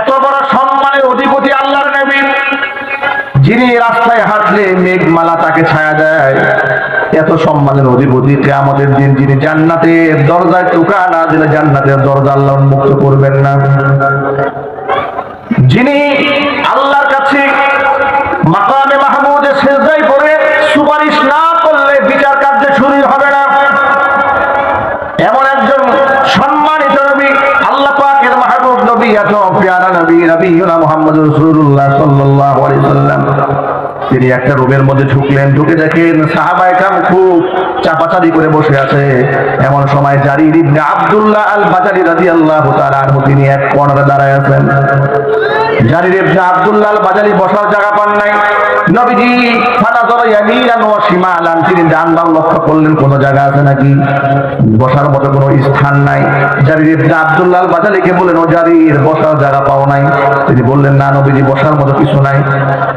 এত বড় সম্মানের অধিপতি আল্লাহর নবী, যিনি রাস্তায় হাঁটলে মেঘমালা তাকে ছায়া দেয়। এত সম্মানের অধিপতি কেয়ামতের দিন যিনি জান্নাতের দরজায় টোকা না দিলে জান্নাতের দরজা আল্লাহ উন্মুক্ত করবেন না। যিনি আল্লাহর কাছে মাকামে মাহমুদে শেষদাই করে সুপারিশ তিনি একটা রুমের মধ্যে ঢুকলেন, ঢুকে দেখেন সাহাবাই খান খুব চাপাচাপি করে বসে আছে। এমন সময় জারি ইবনে আব্দুল্লাহ আল বাজারি রাদিয়াল্লাহু তাআলা তিনি এক কোণারে দাঁড়ায় আছেন। জারির ইবনে আব্দুল্লাহ বাজারি বসার জায়গা পান তিনি জায়গা পাও নাই। তিনি বললেন, না নবীজি, বসার মতো কিছু নাই।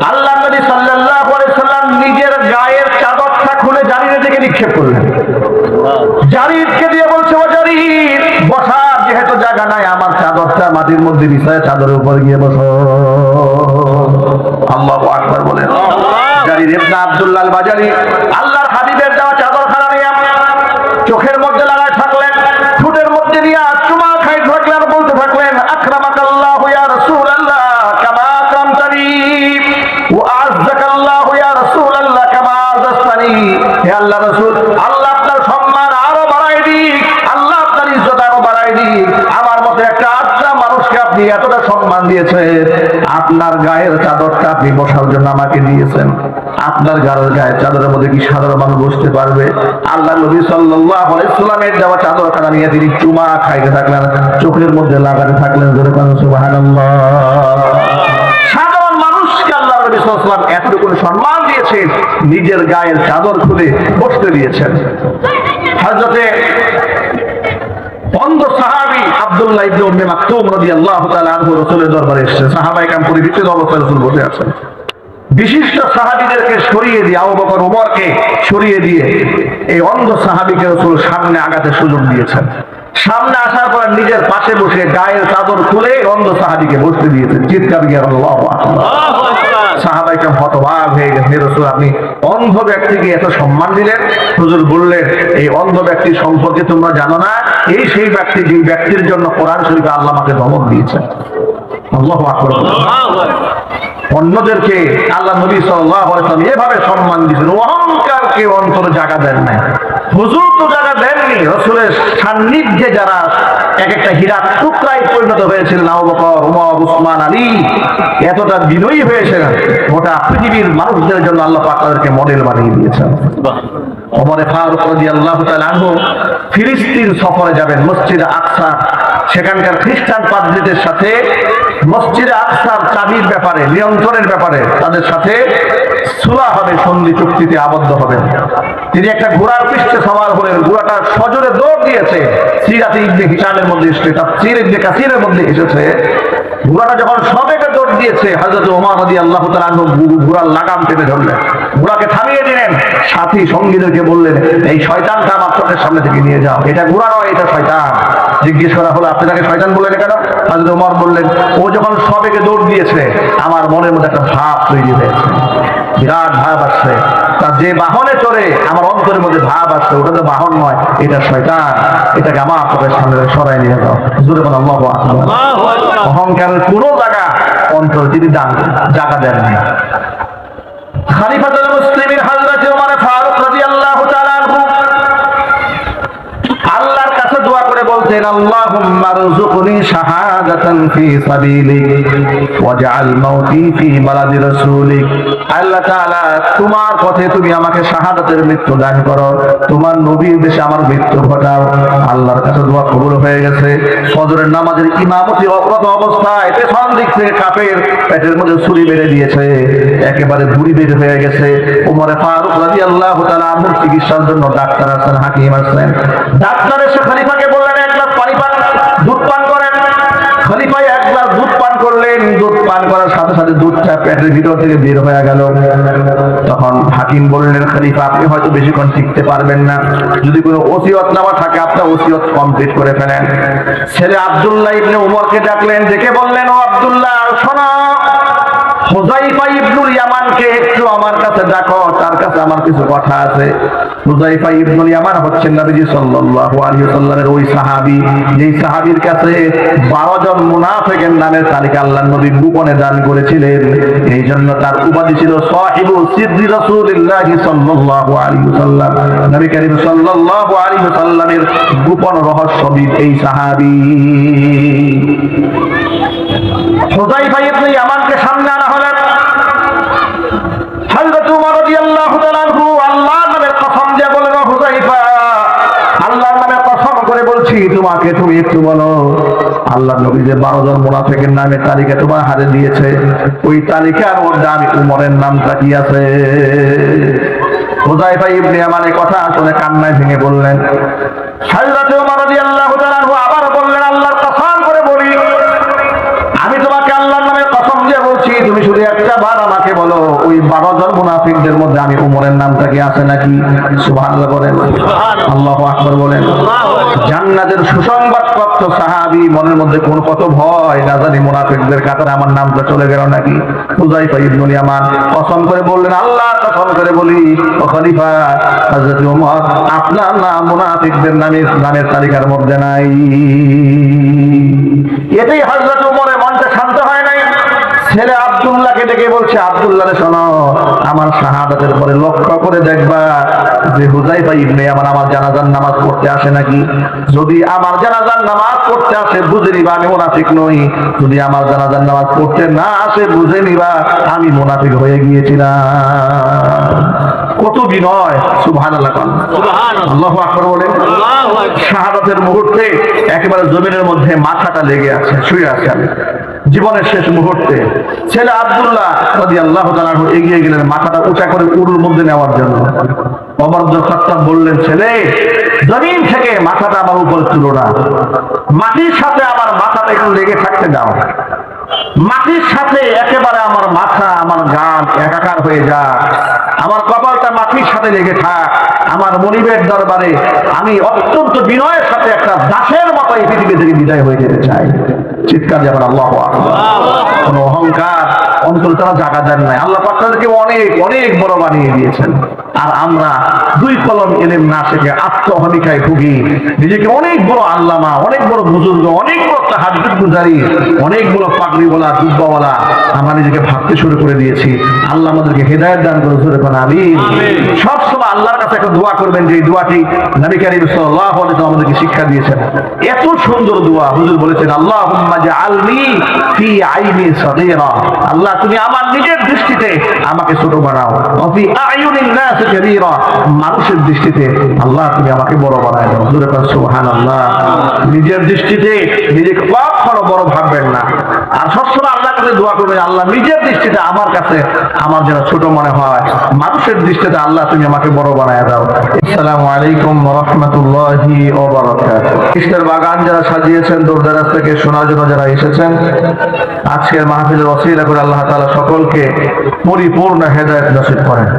আল্লাহ নবী সাল্লাল্লাহু আলাইহি সাল্লাম নিজের গায়ের চাদরটা খুলে জারিরের দিকে নিক্ষেপ করলেন। জারিদকে দিয়ে বলছে, ও বসার যেহেতু জায়গা নাই চাদরটা মাটির মধ্যে বিছায় চাদরের উপর গিয়ে বসো। আল্লাহ আকবার বলেন। আব্দুল্লাল বাজারি আল্লাহর সম্মান দিয়েছেন আপনার গায়ের চাদরটা আপনি বসার জন্য আমাকে দিয়েছেন। আপনার গায়ের গায়ের চাদরের মধ্যে কি সাধারণ মানুষ বসতে পারবে? আল্লাহ নবী সাল্লাল্লাহু আলাইহি দেওয়া চাদর খানা নিয়ে তিনি চুমা খাইতে থাকলেন, চোখের মধ্যে লাগাতে থাকলেন, জোরে কারণ সুবহানাল্লাহ। সাধারণ মানুষকে আল্লাহ নবী সাল্লাল্লাহু আলাইহি এতটুকু সম্মান দিয়েছেন, নিজের গায়ের চাদর খুলে বসতে দিয়েছেন। হযরতে অন্ধ বিশিষ্ট সরিয়ে দিয়ে সরিয়ে দিয়ে এই অন্ধ সামনে আগাতে সুযোগ দিয়েছেন। সামনে আসার পর নিজের পাশে বসে গায়ের চাদর খুলে অন্ধ সাহাবীকে বসতে দিয়েছেন। চিৎকার আকবার। সাহাবাইকে হতবাক হয়ে গেছে রসুল, আপনি অন্ধ ব্যক্তিকে এত সম্মান দিলেন? হুজুর বললেন, এই অন্ধ ব্যক্তি সম্পর্কে তোমরা জানো না, এই সেই ব্যক্তি যে ব্যক্তির জন্য কোরআন শরীফে আল্লাহ আমাকে ধমক দিয়েছেন। অন্যদেরকে আল্লাহ নবী ওয়াসাল্লাম এভাবে সম্মান দিয়েছেন। অহংকারকে অন্তরে জায়গা দেন নাই। হুজুর তো জায়গা দেননি। রসুলের সান্নিধ্যে যারা এক একটা হীরার টুকরায় পরিণত হয়েছিলেন ওমর উসমান আলী। এতটা বিনয়ী হয়েছেন গোটা পৃথিবীর মানুষদের জন্য আল্লাহ পাক তাদেরকে মডেল বানিয়ে দিয়েছেন। ওমরে ফারুক রাদিয়াল্লাহু তাআলা আনহু ফিলিস্তিন সফরে যাবেন মসজিদ আকসা সেখানকার খ্রিস্টান পাদ্রীদের সাথে, মসজিদে আকসার চাবির ব্যাপারে, নিয়ন্ত্রণের ব্যাপারে তাদের সাথে সুলা হবে, সন্ধি চুক্তিতে আবদ্ধ হবেন তিনি একটা ঘোড়ার পৃষ্ঠে সবার হলেন। ঘোড়াটা সজোরে দৌড় দিয়েছে। সিরাতে ইবনে হিসামের মধ্যে এসেছে, তার সির ইবনে কাসিরের মধ্যে এসেছে। ঘোড়াটা যখন সবেগে দৌড় দিয়েছে, হযরত ওমর রাদিয়াল্লাহু তাআলা আনহু ঘোড়ার লাগাম টেনে ধরলেন। ঘোড়াকে থামিয়ে দিলেন। সাথী সঙ্গীদেরকে বললেন, এই শয়তানটা আমার চোখের সামনে থেকে নিয়ে যাও। এটা ঘোড়া নয়, এটা শয়তান। জিজ্ঞেস করা হলো আপনি তাকে শয়তান বললেন কেন? হযরত ওমর বললেন ও যখন সবেগে দৌড় দিয়েছে আমার মনের মধ্যে একটা ভাব তৈরি হয়েছে। বিরাট ভাব আসছে। তার যে বাহনে চড়ে আমার অন্তরের মধ্যে ভাব আসছে। ওটা তো বাহন নয় এটা শয়তান। এটাকে আমার চোখের সামনে সরাই নিয়ে যাও। জোরে বলো আল্লাহু আকবার। অহংকারের কোন জায়গা অন্তর তিনি দান জায়গা দেননি। খালিফাতুল তোমার পথে তুমি আমাকে শাহাদাতের মৃত্যু দান করো। তোমার নবীর দেশে আমার মৃত্যু ঘটাও। আল্লাহর কাছে হয়ে গেছে। নামাজের ইমামতি অবস্থায় পেছন দিক থেকে কাপের পেটের মধ্যে ছুরি মেরে দিয়েছে। একেবারে বুড়ি বের হয়ে গেছে। ওমরে ফারুক চিকিৎসার জন্য ডাক্তার আছেন, হাকিম আছেন। ডাক্তার এসে বললেন খলিফা এক গ্লাস দুধ পান করলেন, দুধ পান করার সাথে সাথে দুধটা পেটের ভিতর থেকে বের হয়ে গেল। তখন হাকিম বললেন, খলিফা, আপনি হয়তো বেশিক্ষণ শিখতে পারবেন না। যদি কোনো ওসিয়ত নামা থাকে, আপনার ওসিয়ত কমপ্লিট করে ফেলেন। ছেলে আব্দুল্লাহ ইবনে উমরকে ডাকলেন দেখে বললেন, ও আব্দুল্লাহ, শোনা হোজাইফা ইবনুল ইয়ামানকে একটু আমার কাছে ডাকো, তার কাছে আমার কিছু কথা আছে। হুজাইফা ইবনুল ইয়ামান হচ্ছেন নবীজি সাল্লাল্লাহু আলাইহি ওয়াসাল্লামের ওই সাহাবী। যেই সাহাবীর কাছে 12 জন মুনাফিকের নামের তালিকা আল্লাহর নবী গোপনে দান করেছিলেন, এই জন্য তার উপাধি ছিল সাহিবু সিদ্দি রাসূলুল্লাহ সাল্লাল্লাহু আলাইহি ওয়াসাল্লাম। নবী করিম সাল্লাল্লাহু আলাইহি ওয়াসাল্লামের গোপন রহস্যবিদ এই সাহাবী। হুজাইফা ইবনে ইয়ামানকে সামনে একটু বলো আল্লাহ নবী যে 12 জন মোনাফেকের নামে তালিকা তোমার হারে দিয়েছে, ওই তালিকার মধ্যে আমি উমরের নামটা কি আছে? হুজাইফা ইবনে আমার কথা শুনে কান্নায় ভেঙে বললেন হযরত উমর ওই বারো জন মুনাফিকদের মধ্যে আমি উমরের আছে নাকি? বলেন। আল্লাহু আকবার বলেন। জান্নাতের সুসংবাদ প্রাপ্ত সাহাবী মনের মধ্যে কোন কত ভয়, না জানি মুনাফিকদের কাতারে আমার নামটা চলে গেল নাকি? কসম করে বললেন, আল্লাহ কসম করে বলি, ও খলিফা আপনার নাম মুনাফিকদের নামের তালিকার মধ্যে নাই। ওমরের মনটা শান্ত হয় নাই। ছেলে বলছে আবদুল্লাহ শোনো, আমার শাহাদাতের পরে লক্ষ্য করে দেখবা যে হুজাই পাই ইবনে আমার আমার জানাজার নামাজ পড়তে আসে নাকি? যদি আমার জানাজার নামাজ পড়তে আসে, বুঝে নিবা আমি মোনাফিক নই। যদি আমার জানাজার নামাজ পড়তে না আসে, বুঝে নিবা আমি মোনাফিক হয়ে গিয়েছিলাম। বিনয় সুবহানাল্লাহ আল্লাহু আকবার বলেন। শাহাদাতের মুহূর্তে একেবারে জমিনের মধ্যে মাথাটা লেগে আছে শুয়ে আছে জীবনের শেষ মুহূর্তে ছেলে আব্দুল্লাহ আল্লাহ এগিয়ে গেলেন মাথাটা উঁচা করে মধ্যে নেওয়ার জন্য। খত্তাব বললেন ছেলে জমিন থেকে মাথাটা আমার উপর তুলো না। মাটির সাথে আমার মাথাটা একটু লেগে থাকতে দাও। মাটির সাথে একেবারে আমার মাথা আমার গান একাকার হয়ে যা আমার কপালটা মাটির সাথে লেগে থাক। আমার মনিবের দরবারে আমি অত্যন্ত বিনয়ের সাথে একটা দাসের মতো এই পৃথিবী থেকে বিদায় হয়ে যেতে চাই। চিৎকার যেমন আল্লাহ কোন অহংকার অন্তর তারা জায়গা দেন নাই। আল্লাহ পাক তাদেরকে অনেক অনেক বড় বানিয়ে দিয়েছেন। আর আমরা দুই কলম এলেম না শিখে আত্মহমিকায় ভুগি। নিজেকে অনেক বড় আল্লামা অনেক বড় বুজুর্গ অনেক বড় তাহাজুদ গুজারি অনেক বড় পাগড়িওয়ালা দুব্বাওয়ালা আমরা নিজেকে ভাবতে শুরু করে দিয়েছি। আল্লাহ আমাদেরকে হেদায়ত দান করে শুরু করেন আমি সব সময় আল্লাহর কাছে একটা দোয়া করবেন যে এই দোয়াটি নবী কারীম সাল্লাল্লাহু আমাদেরকে শিক্ষা দিয়েছেন। এত সুন্দর দোয়া হুজুর বলেছেন আল্লাহ ফি আইনি আল্লাহ তুমি আমার নিজের দৃষ্টিতে আমাকে ছোট বানাও। মানুষের দৃষ্টিতে আল্লাহ তুমি আমাকে বড় বানায় নিজের দৃষ্টিতে নিজেকে কখনো বড় ভাববেন না। আর সবসময় আল্লাহর কাছে দোয়া করবেন আল্লাহ নিজের দৃষ্টিতে আমার কাছে আমার যেন ছোট মনে হয় মানুষের দৃষ্টিতে আল্লাহ তুমি আমাকে বড় বানায় দাও। আসসালামু আলাইকুম রহমতুল্লাহি কৃষ্ণের বাগান যারা সাজিয়েছেন দূরদারাজ থেকে শোনার জন্য যারা এসেছেন আজকের মাহফিলের অসিলা করে আল্লাহ তাআলা সকলকে পরিপূর্ণ হেদায়েত নসিব করেন।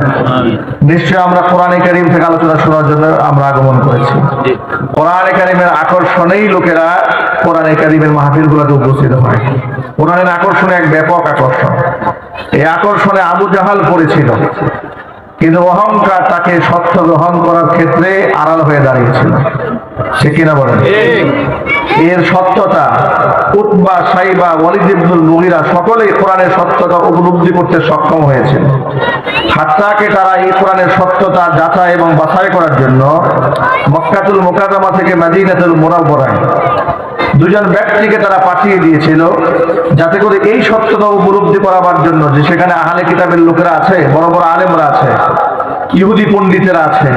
নিশ্চয় আমরা কোরআনে কারিম থেকে আলোচনা শোনার জন্য আমরা আগমন করেছি। কোরআনে কারিমের আকর্ষণেই লোকেরা কোরআনে কারিমের মাহফিলগুলোতে উপস্থিত হয়। কোরআনের আকর্ষণে এক ব্যাপক আকর্ষণ। এই আকর্ষণে আবু জাহাল পড়েছিল। কিন্তু অহংকার তাকে সত্য গ্রহণ করার ক্ষেত্রে আড়াল হয়ে দাঁড়িয়েছিল। সে কিনা বলেন? এর সত্যতা উতবা, সাইবা, ওয়ালিদ ইবনুল মুগিরা সকলেই কোরআনের সত্যতা উপলব্ধি করতে সক্ষম হয়েছিল হাত্তাকে তারা এই কোরআনের সত্যতা যাচাই এবং বাছাই করার জন্য মক্কাতুল মোকাদামা থেকে মাদিনাতুল মোরাব্বরায় দুজন ব্যক্তিকে তারা পাঠিয়ে দিয়েছিল যাতে করে এই সত্যতা উপলব্ধি করাবার জন্য যে সেখানে আহলে কিতাবের লোকেরা আছে, বড় বড় আলেমরা আছে, ইহুদি পণ্ডিতেরা আছে,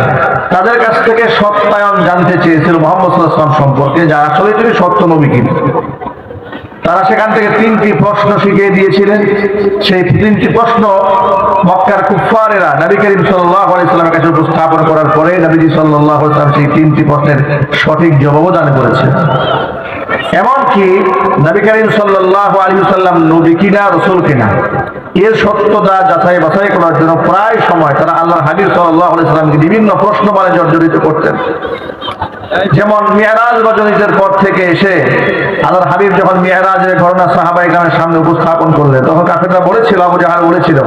তাদের কাছ থেকে সত্যায়ন জানতে চেয়েছিল মোহাম্মদ সাল্লাল্লাহু সম্পর্কে, যা আসলে তিনি সত্য নবী কিনা। তারা সেখান থেকে তিনটি প্রশ্ন শিখিয়ে দিয়েছিলেন। সেই তিনটি প্রশ্ন মক্কার কুফারেরা নবী করিম সাল্লামের কাছে উপস্থাপন করার পরে নবীজি সাল্লাম সেই তিনটি প্রশ্নের সঠিক জবাবও দান করেছেন। এমনকি নবী করিম সাল্লাল্লাহু আলাইহি সাল্লাম নবী কিনা, রসুল কিনা এর সত্যতা যাচাই বাছাই করার জন্য প্রায় সময় তারা আল্লাহ হাবিব আলাইহি সাল্লামকে বিভিন্ন প্রশ্ন মানে জর্জরিত করতেন। যেমন মেহরাজ রজনীতের পর থেকে এসে আল্লাহর হাবিব যখন মেহরাজের ঘটনা সাহাবাই গ্রামের সামনে উপস্থাপন করলেন, তখন কাফেররা বলেছিল, আবু জাহাল বলেছিল,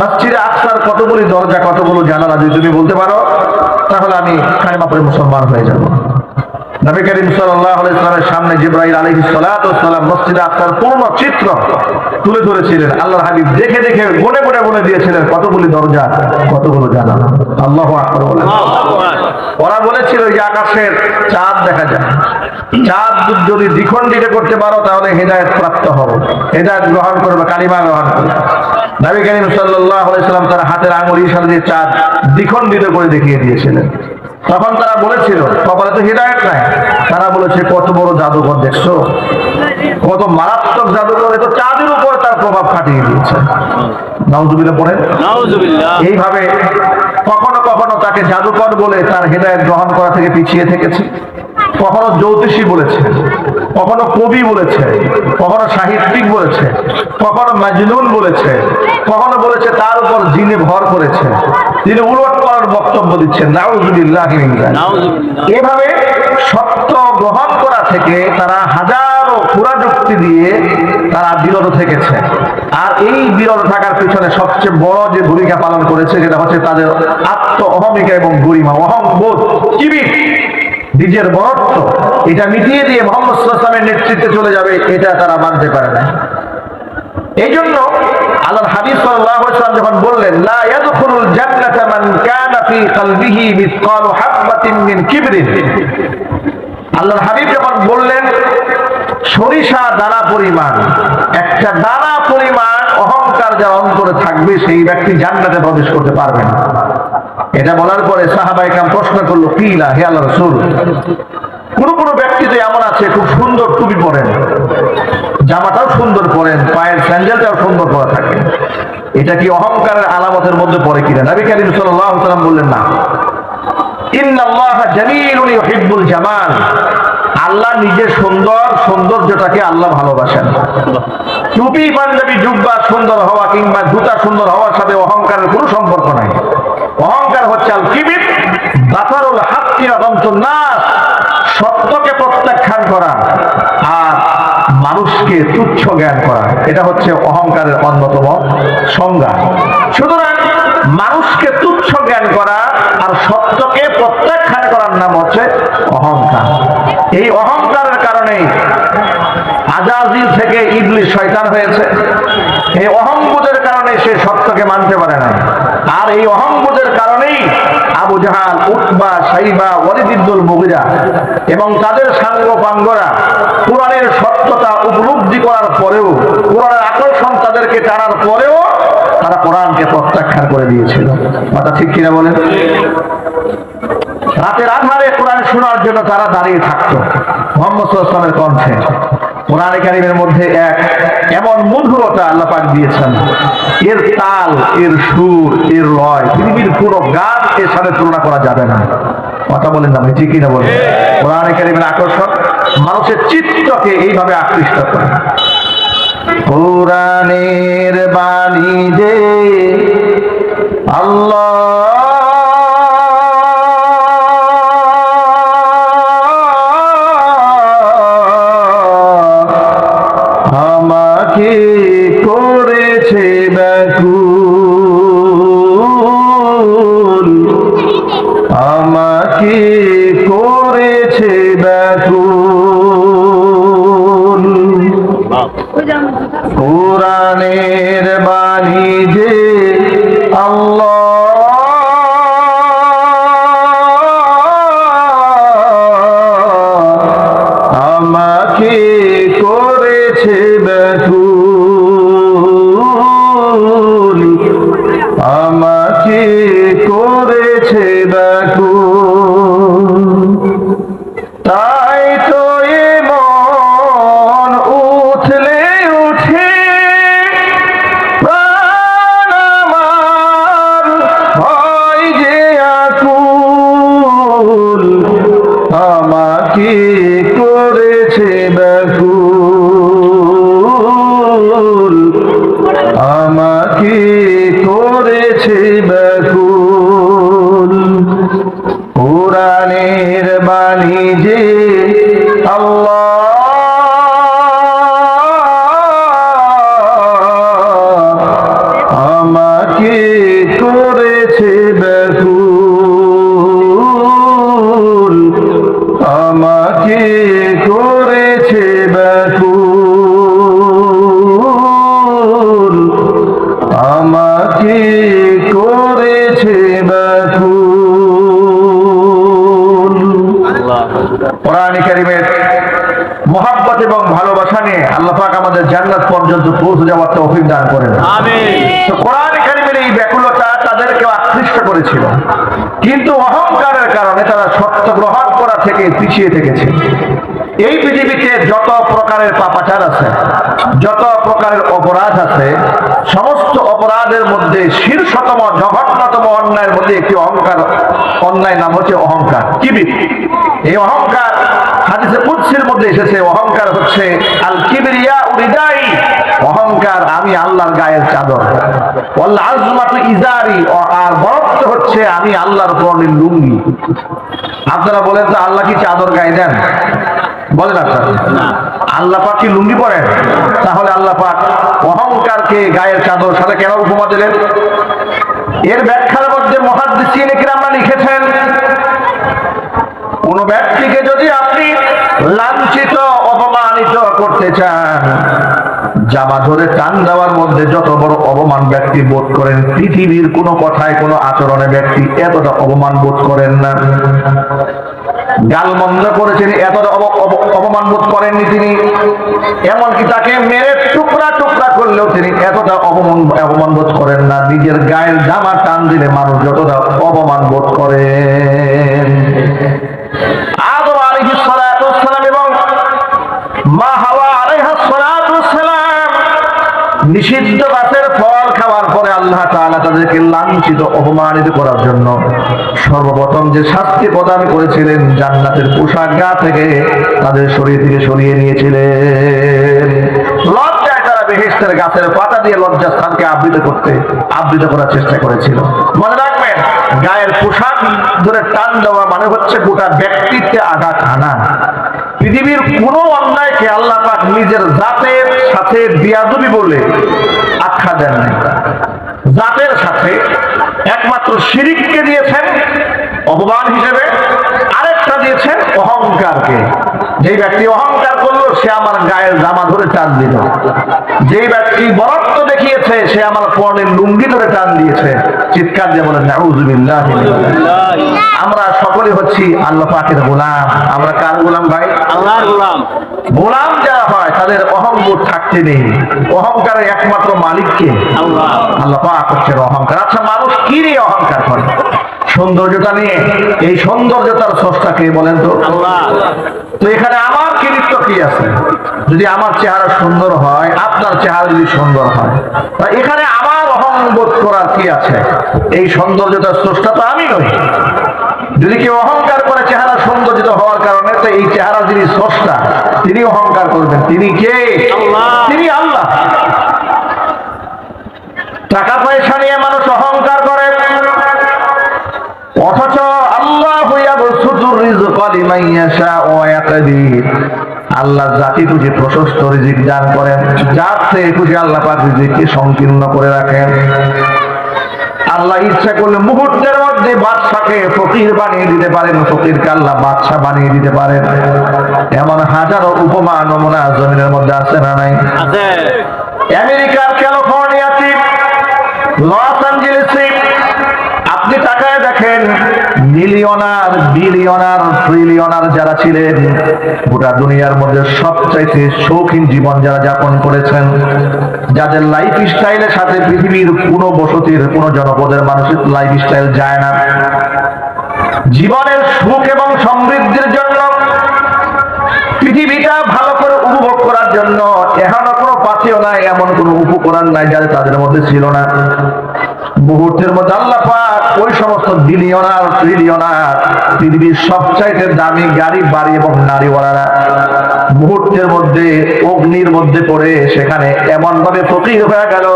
মসজিদে আকসার কতগুলি দরজা, কতগুলো জানালা যদি তুমি বলতে পারো, তাহলে আমি কালিমা পরে মুসলমান হয়ে যাব। নবী করিম সাল্লামের সামনে সালাতু ওয়াস সালাম মসজিদে পূর্ণ চিত্র তুলে ধরেছিলেন। আল্লাহর হাবিব দেখে দেখে গনে গনে বলে দিয়েছিলেন, কতগুলি দরজা, কতগুলো জানালা? আল্লাহু আকবার বলেন। ওরা বলেছিল যে আকাশের চাঁদ দেখা যায়। চাঁদ যদি দ্বিখণ্ডিত করতে পারো, তাহলে হেদায়ত প্রাপ্ত হব হেদায়ত গ্রহণ করবে, কালিমা গ্রহণ করবে। নবী করিম আলাইহি সাল্লাম তার হাতের আঙুল ইশারা দিয়ে চাঁদ দ্বিখণ্ডিত করে দেখিয়ে দিয়েছিলেন। তখন তারা বলেছিল কপালে তো হৃদায়ত নাই। তারা বলেছে কত বড় জাদুঘর দেখছ? কত মারাত্মক জাদুঘর। এত তো চাঁদের উপর তার প্রভাব খাটিয়ে দিয়েছে। এইভাবে কখনো কখনো তাকে জাদুকর বলে তার হৃদয় গ্রহণ করা থেকে পিছিয়ে থেকেছে। কখনো জ্যোতিষী বলেছে। কখনো কবি বলেছে কখনো সাহিত্যিক বলেছে কখনো মাজনুন বলেছে কখনো বলেছে তার উপর জিনে ভর করেছে। তিনি উলট করার বক্তব্য দিচ্ছেন নাউজুবিল্লাহ এভাবে সত্য গ্রহণ করা থেকে তারা হাজারো পুরা যুক্তি দিয়ে তারা বিরত থেকেছে। আর এই বিরত থাকার পিছনে সবচেয়ে বড় যে ভূমিকা পালন করেছে যেটা হচ্ছে তাদের আত্ম অহমিকা এবং গরিমা অহংবোধ কিবি নিজের বরত্ব এটা মিটিয়ে দিয়ে মোহাম্মদ নেতৃত্বে চলে যাবে, এটা তারা মানতে পারে না। এই জন্য আল্লাহর হাবিব আলাইহি যখন বললেন আল্লাহর হাবিব যখন বললেন, সরিষা দানা পরিমাণ, একটা দানা পরিমাণ অহংকার যার অন্তরে থাকবে, সেই ব্যক্তি জান্নাতে প্রবেশ করতে পারবে না। এটা বলার পরে সাহাবাই কাম প্রশ্ন করল কিলা হে আল্লাহ রসুল? কোন কোন ব্যক্তি তো এমন আছে, খুব সুন্দর টুপি পরেন, জামাটাও সুন্দর পরেন, পায়ের স্যান্ডেলটাও সুন্দর করে থাকে। এটা কি অহংকারের আলামতের মধ্যে পড়ে কিনা? নবী করিম সাল্লাম বললেন, না। ইন্নাল্লাহা জামিলুন ইউহিব্বুল জামাল। আল্লাহ নিজে সুন্দর, সৌন্দর্যটাকে আল্লাহ ভালোবাসেন। টুপি, পাঞ্জাবি, জুব্বা সুন্দর হওয়া কিংবা জুতা সুন্দর হওয়ার সাথে অহংকারের কোনো সম্পর্ক নাই। অহংকার হচ্ছে আল কিবির বাতারুল হাক্কি নাস, সত্যকে প্রত্যাখ্যান করা আর মানুষকে তুচ্ছ জ্ঞান করা। এটা হচ্ছে অহংকারের অন্যতম সংজ্ঞা। সুতরাং মানুষকে তুচ্ছ জ্ঞান করা আর সত্যকে প্রত্যাখ্যান করার নাম হচ্ছে অহংকার। এই অহংকারের কারণেই আজাজিল থেকে ইবলিশ শয়তান হয়েছে। এই অহংবোধের কারণে সে সত্যকে মানতে পারে না। আর এই অহংবোধের কারণেই আবু জাহাল উতবা সাইবা ওয়ালিদিদ্দুল মুগিরা এবং তাদের সাঙ্গ পাঙ্গরা কোরআনের সত্যতা উপলব্ধি করার পরেও, কোরআনের আকর্ষণ তাদেরকে টানার পরেও কোরআনকে প্রত্যাখ্যান করে দিয়েছিল। কথা ঠিক কিনা বলেন? রাতের আধারে কোরআন শোনার জন্য তারা দাঁড়িয়ে থাকতো, মোহাম্মদ সাল্লামের কণ্ঠে। কোরআন কারিমের মধ্যে এক এমন মধুরতা আল্লাহ পাক দিয়েছেন। এর তাল, এর সুর, এর লয়, পৃথিবীর পুরো গান এর সাথে তুলনা করা যাবে না। কথা বলেন না ঠিকই না বলেন? কোরআন কারিমের আকর্ষণ মানুষের চিত্তকে এইভাবে আকৃষ্ট করে। কোরআনের বাণী আমাকে করেন কোরআন কারিমের এই ব্যাকুলতা তাদেরকে আকৃষ্ট করেছিল। কিন্তু অহংকারের কারণে তারা সত্য গ্রহণ করা থেকে পিছিয়ে থেকেছে। এই পৃথিবীতে যত প্রকারের পাপাচার আছে যত প্রকারের অপরাধ আছে সমস্ত অপরাধের মধ্যে শীর্ষতম জঘন্যতম অন্যায়ের মধ্যে একটি অহংকার অন্যায় নাম হচ্ছে অহংকার। কিবির এই অহংকার হাদিসে কুৎসির মধ্যে এসেছে, অহংকার হচ্ছে। আল কিবরিয়া উরিদাই, অহংকার আমি আল্লাহর গায়ের চাদর। আল্লাহ আজমাত ইজারি আর বরত্ব হচ্ছে আমি আল্লাহর পরনের লুঙ্গি। আপনারা বলেন তো, আল্লাহ কি চাদর গায়ে দেন? বলেন আপনারা। আল্লাহ পাক কি লুঙ্গি পরেন? তাহলে আল্লাহ পাক অহংকারকে গায়ের চাদর, সাথে কেন উপমা দিলেন? এর ব্যাখ্যার মধ্যে মহাদিসিন আমরা লিখেছেন ব্যক্তিকে যদি আপনি লাঞ্ছিত, অপমানিত করতে চান, জামা ধরে টান দেওয়ার মধ্যে যত বড় অপমান ব্যক্তি বোধ করেন, পৃথিবীর কোনো কথায় কোনো আচরণে ব্যক্তি এতটা অপমান বোধ করেন না। গালমন্দ করেছেন, এতটা অপমান বোধ করেননি তিনি। এমনকি তাকে মেরে টুকরা টুকরা করলেও তিনি এতটা অপমান অপমান বোধ করেন না। নিজের গায়ের জামা টান দিলে মানুষ যতটা অপমান বোধ করেন লাঞ্ছিত অপমানিত করার জন্য সর্বপ্রথম যে শাস্তি প্রদান করেছিলেন, জান্নাতের পোশাক গা থেকে তাদের শরীর থেকে সরিয়ে নিয়েছিলেন। লজ্জায় তারা পাতা দিয়ে আবৃত করতে, আবৃত করার চেষ্টা করেছিল। মনে রাখবেন, গায়ের পোশাক ধরে টান মানে হচ্ছে গোটা ব্যক্তিত্বে পৃথিবীর নিজের জাতের সাথে বিয়াদবি বলে আখ্যা দেন শিরিককে দিয়েছেন অপমান হিসেবে যেই ব্যক্তি অহংকার করল সে আমার গায়ের জামা ধরে টান দিল। যে ব্যক্তি বরত্ব দেখিয়েছে সে আমার পর্ণের লুঙ্গি ধরে টান দিয়েছে। চিৎকার দিয়ে বলেন আমরা সকলে হচ্ছি আল্লাহ পাকের গোলাম। আমরা কার গোলাম ভাই? আল্লাহর গোলাম। গোলাম যারা হয় তাদের অহংবোধ থাকতে নেই। অহংকারের একমাত্র মালিককে আল্লাহ। আল্লাহ পাক হচ্ছে অহংকার। আচ্ছা মানুষ কি নিয়ে অহংকার করে? সৌন্দর্যতা নিয়ে এই সৌন্দর্যতার স্রষ্টাকে বলেন তো? তো এখানে আমার কৃতিত্ব কি আছে? যদি আমার চেহারা সুন্দর হয় আপনার চেহারা যদি সুন্দর হয় তা এখানে আমার অহংবোধ করার কি আছে? এই সৌন্দর্যতার স্রষ্টা তো আমি নই। যদি কেউ অহংকার করে চেহারা সৌন্দর্যিত হওয়ার কারণে তো এই চেহারা যিনি স্রষ্টা তিনি অহংকার করবেন। তিনি কে? আল্লাহ। তিনি আল্লাহ। টাকা পয়সা নিয়ে মানুষ অহংকার আল্লাহ জাতি খুশি প্রশস্ত রিজিক দান করেন। যার থেকে খুশি আল্লাহ পাক রিজিককে সংকীর্ণ করে রাখেন। আল্লাহ ইচ্ছা করলে মুহূর্তের মধ্যে বাদশাকে ফকির বানিয়ে দিতে পারেন ফকিরকে আল্লাহ বাদশা বানিয়ে দিতে পারেন। এমন হাজারো উপমা নমুনা জমিনের মধ্যে আছে না নাই? আমেরিকার ক্যালিফোর্নিয়াতে লস অ্যাঞ্জেলেসে। আপনি তাকায় দেখেন মিলিয়নার বিলিয়নার ট্রিলিয়নার যারা ছিলেন, গোটা দুনিয়ার মধ্যে সবচাইতে শৌখিন জীবন যারা যাপন করেছেন, যাদের লাইফ স্টাইলের সাথে পৃথিবীর কোনো বসতির, কোনো জনপদের মানুষের লাইফ স্টাইল যায় না। জীবনের সুখ এবং সমৃদ্ধির জন্য, পৃথিবীটা ভালো করে উপভোগ করার জন্য এখনও কোনো পাথেও নাই, এমন কোনো উপকরণ নাই যাদের তাদের মধ্যে ছিল না। মুহূর্তের মধ্যে আল্লাহ ওই সমস্ত বিলিয়নার ট্রিলিয়নার পৃথিবীর সবচাইতে দামি গাড়ি, বাড়ি এবং নারীওয়ালারা মুহূর্তের মধ্যে, অগ্নির মধ্যে পড়ে সেখানে এমন ভাবে ফকির হয়ে গেল।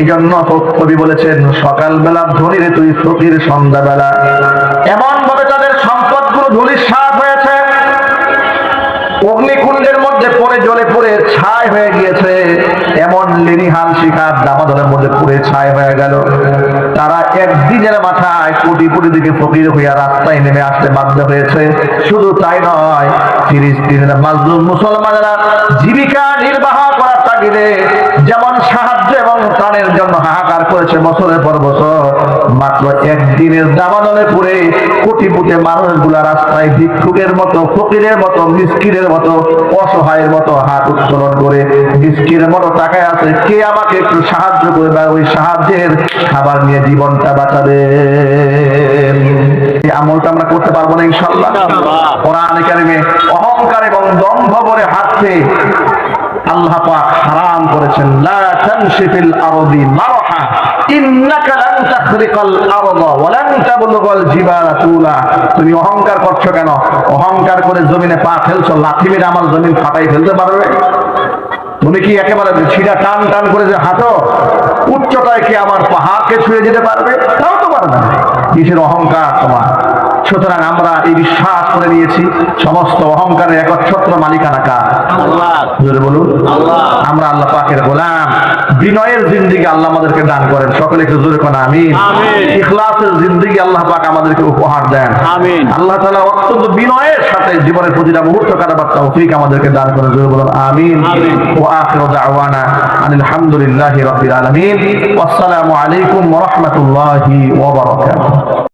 এই জন্য কবি বলেছেন, সকালবেলা ধনীরে তুই ফকির, সন্ধ্যাবেলা। এমন ভাবে তাদের সম্পদগুলো ধুলির সাপ হয়েছে, অগ্নিকুণ্ডের মধ্যে পড়ে, জ্বলে পড়ে, ছাই হয়ে গিয়েছে। এমন লিনিহান শিখার দামাদলের মধ্যে পুরে ছায় হয়ে গেল। তারা একদিনের মাথায় কোটি কোটি দিকে ফকির হইয়া রাস্তায় নেমে আসতে বাধ্য হয়েছে। শুধু তাই নয় তিরিশ ফিলিস্তিনের মাজলুম মুসলমানেরা জীবিকা নির্বাহ তাগিদে যেমন সাহায্য এবং ত্রাণের জন্য হাহাকার করেছে বছরের পর বছর মাত্র একদিনের দাবানলে পুরে কোটি পুটে মানুষগুলা রাস্তায় ভিক্ষুকের মতো ফকিরের মতো মিসকিনের মতো অসহায়ের মতো হাত উত্তোলন করে মিসকিনের মতো টাকায় আছে। কে আমাকে একটু সাহায্য করবে আর ওই সাহায্যের খাবার নিয়ে জীবনটা বাঁচাবে? এই আমলটা আমরা করতে পারব না ইনশাল্লাহ। কোরআন কারিমে অহংকার এবং দম্ভ ভরে হাঁটতে আল্লাহ পাক হারাম করেছেন। লা তামশিফিল আরদি মারহা। ইন্নাকা লান তাখরিকাল আরদা ওয়া লান তাবলুগাল জিবালা তুলা। তুমি অহংকার করছ কেন? অহংকার করে জমিনে পা ফেলছো, লাথি মেরে আমার জমিন ফাটাই ফেলতে পারবে? তুমি কি একেবারে ছিড়া টান টান করে যে হাঁটো? উচ্চতায় কি আমার পাহাড়কে ছুঁয়ে যেতে পারবে? তাও তো পারবে না। কিসের অহংকার তোমার? সুতরাং আমরা এই বিশ্বাস করে নিয়েছি সমস্ত অহংকারের একচ্ছত্র মালিকানা কার বলুন। আমরা আল্লাহ পাকের গোলাম। বিনয়ের জিন্দিগি আল্লাহ আমাদেরকে দান করেন। সকলে একটু জোরে কোন আমিন। আমিন। ইখলাসের জিন্দিগি আল্লাহ পাক আমাদেরকে উপহার দেন। আল্লাহ তাআলা অত্যন্ত বিনয়ের সাথে জীবনের প্রতিটা মুহূর্ত কাটাবার তৌফিক আমাদেরকে দান করেন। জোরে বলুন আমিন। আমিন। ওয়া আখিরু দাওয়ানা আনিল হামদুলিল্লাহি রাব্বিল আলামিন। ওয়াসসালামু আলাইকুম ওয়া রাহমাতুল্লাহি ওয়া বারাকাতুহু।